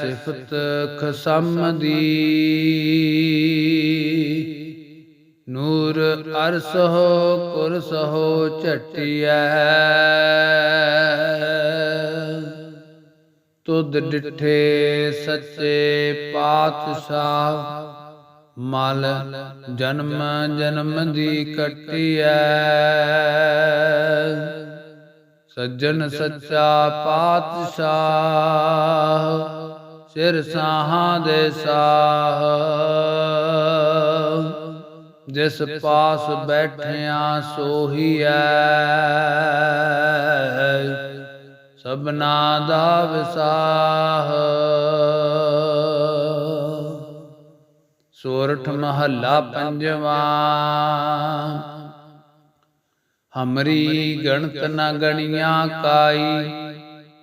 ਸਿਫਤ ਖਸਮ ਦੀ ਨੂਰ ਅਰਸਹੁ ਕੁਰਸਹੁ ਝਟਿਐ। ਤੁਧ ਡਿਠੇ ਸੱਚੇ ਪਾਤਸ਼ਾਹ, ਮਲ ਜਨਮ ਜਨਮ ਦੀ ਕਟਿਐ। ਸੱਜਣ ਸੱਚਾ ਪਾਤਸ਼ਾਹ ਸਿਰ ਸਾਹਾਂ ਦੇ ਸਾਹ। ਜਿਸ ਪਾਸ ਬੈਠਿਆ ਸੋਹੀ ਸੋਹੀਐ, ਸਭਨਾ ਦਾ ਵਿਸਾਹ। ਸੋਰਠ ਮਹੱਲਾ ਪੰਜਵਾਂ, ਹਮਰੀ ਗਣਤ ਨਾ ਗਣੀਆਂ ਕਾਈ।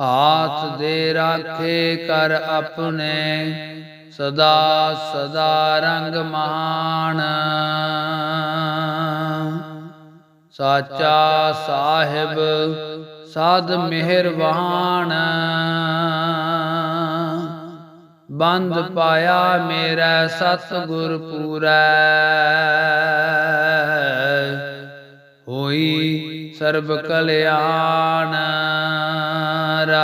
ਹਾਥ ਦੇ ਰਾਖੇ ਕਰ ਆਪਣੇ, ਸਦਾ ਸਦਾ ਰੰਗ ਮਹਾਨ। ਸਾਚਾ ਸਾਹਿਬ, ਸਾਧ ਮਿਹਰਬਾਨ। ਬੰਦ ਪਾਇਆ ਮੇਰਾ ਸਤ ਗੁਰ ਪੂਰੈ। ਹੋਈ ਸਰਬ ਕਲਿਆਣ।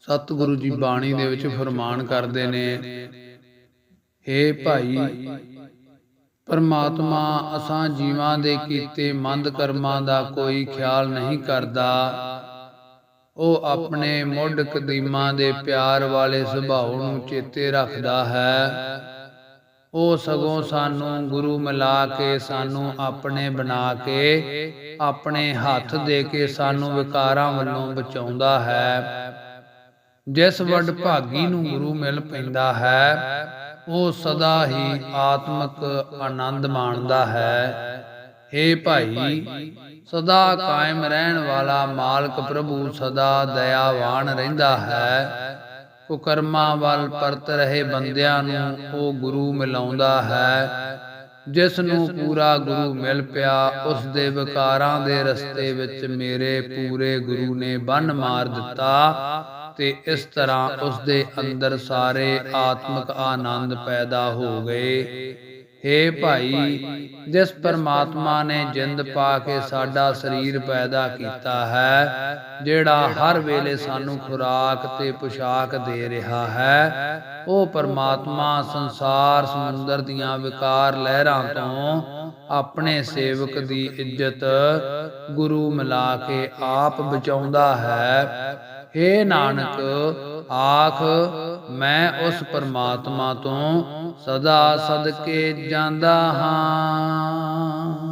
ਸਤਿਗੁਰੂ ਜੀ ਬਾਣੀ ਦੇ ਵਿੱਚ ਫਰਮਾਨ ਕਰਦੇ ਨੇ हे ਭਾਈ ਪਰਮਾਤਮਾ ਅਸਾਂ ਜੀਵਾਂ ਦੇ ਕੀਤੇ ਮੰਦ ਕਰਮਾਂ ਦਾ ਕੋਈ ਖਿਆਲ ਨਹੀਂ ਕਰਦਾ। ਉਹ ਆਪਣੇ ਮੁੱਢ ਕਦੀਮਾਂ ਦੇ ਪਿਆਰ ਵਾਲੇ ਸੁਭਾਅ ਨੂੰ ਚੇਤੇ ਰੱਖਦਾ ਹੈ। ਉਹ ਸਗੋਂ ਸਾਨੂੰ ਗੁਰੂ ਮਿਲਾ ਕੇ ਸਾਨੂੰ ਆਪਣੇ ਬਣਾ ਕੇ ਆਪਣੇ ਹੱਥ ਦੇ ਕੇ ਸਾਨੂੰ ਵਿਕਾਰਾਂ ਵੱਲੋਂ ਬਚਾਉਂਦਾ ਹੈ। ਜਿਸ ਵੱਡ ਭਾਗੀ ਨੂੰ ਗੁਰੂ ਮਿਲ ਪੈਂਦਾ ਹੈ ਉਹ ਸਦਾ ਹੀ ਆਤਮਿਕ ਆਨੰਦ ਮਾਣਦਾ ਹੈ। ਏ ਭਾਈ ਸਦਾ ਕਾਇਮ ਰਹਿਣ ਵਾਲਾ ਮਾਲਕ ਪ੍ਰਭੂ ਸਦਾ ਦਇਆਵਾਨ ਰਹਿੰਦਾ ਹੈ। ਕੁਕਰਮਾਂ ਵੱਲ ਪਰਤ ਰਹੇ ਬੰਦਿਆਂ ਨੂੰ ਉਹ ਗੁਰੂ ਮਿਲਾਉਂਦਾ ਹੈ। ਜਿਸ ਨੂੰ ਪੂਰਾ ਗੁਰੂ ਮਿਲ ਪਿਆ ਉਸ ਦੇ ਵਿਕਾਰਾਂ ਦੇ ਰਸਤੇ ਵਿੱਚ ਮੇਰੇ ਪੂਰੇ ਗੁਰੂ ਨੇ ਬੰਨ ਮਾਰ ਦਿੱਤਾ। ਤੇ ਇਸ ਤਰ੍ਹਾਂ ਉਸ ਦੇ ਅੰਦਰ ਸਾਰੇ ਆਤਮਿਕ ਆਨੰਦ ਪੈਦਾ ਹੋ ਗਏ। हे ਭਾਈ, ਜਿਸ ਪਰਮਾਤਮਾ ਨੇ ਜਿੰਦ ਪਾ ਕੇ ਸਾਡਾ ਸਰੀਰ ਪੈਦਾ ਕੀਤਾ ਹੈ, ਜਿਹੜਾ ਹਰ ਵੇਲੇ ਸਾਨੂੰ ਖੁਰਾਕ ਤੇ ਪੁਸ਼ਾਕ ਦੇ ਰਿਹਾ ਹੈ, ਉਹ ਪਰਮਾਤਮਾ ਸੰਸਾਰ ਸਮੁੰਦਰ ਦੀਆਂ ਵਿਕਾਰ ਲਹਿਰਾਂ ਤੋਂ ਆਪਣੇ ਸੇਵਕ ਦੀ ਇੱਜ਼ਤ ਗੁਰੂ ਮਿਲਾ ਕੇ ਆਪ ਬਚਾਉਂਦਾ ਹੈ। ਏ ਨਾਨਕ ਆਖ ਮੈਂ ਉਸ ਪਰਮਾਤਮਾ ਤੋਂ ਸਦਾ ਸਦਕੇ ਜਾਂਦਾ ਹਾਂ।